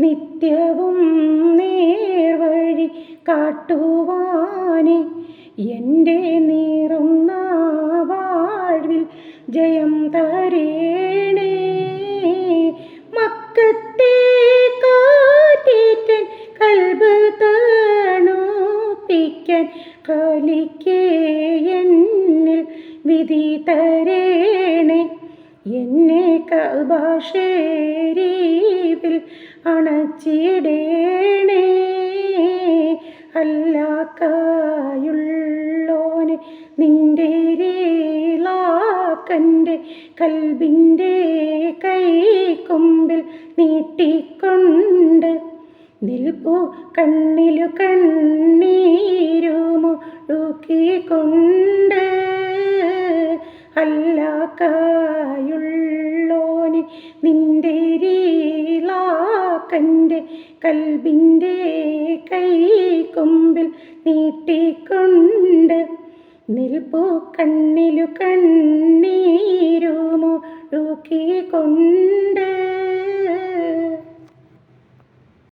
നിത്യവും നേർവഴി കാട്ടുവാനേ. എന്റെ നീറുന്ന വാഴ്വിൽ ജയം തരേണേ. മക്കത്തെ കാറ്റേറ്റൻ കൽബ് തണുപ്പിക്കൻ കലിക്കേ എന്നിൽ വിധി തരേണേ. എന്നെ കൽബാഷേരീ അണച്ചിടേണേ. അല്ലാക്കായുള്ളോനെ നിന്റെ രീലാക്കന്റെ കൽബിന്റെ കൈക്കൊമ്പിൽ നീട്ടിക്കൊണ്ട് നിൽപ്പു കണ്ണിലു കണ്ണീരുമൊഴുക്കിക്കൊണ്ട്. അല്ലാക്കായുള്ളോനെ നിന്റെ തന്റെ കൽബിന്റെ കൈക്കൊമ്പിൽ നീട്ടിക്കൊണ്ട് നിൽപ്പു കണ്ണിലു കണ്ണീരുമൊഴുക്കിക്കൊണ്ട്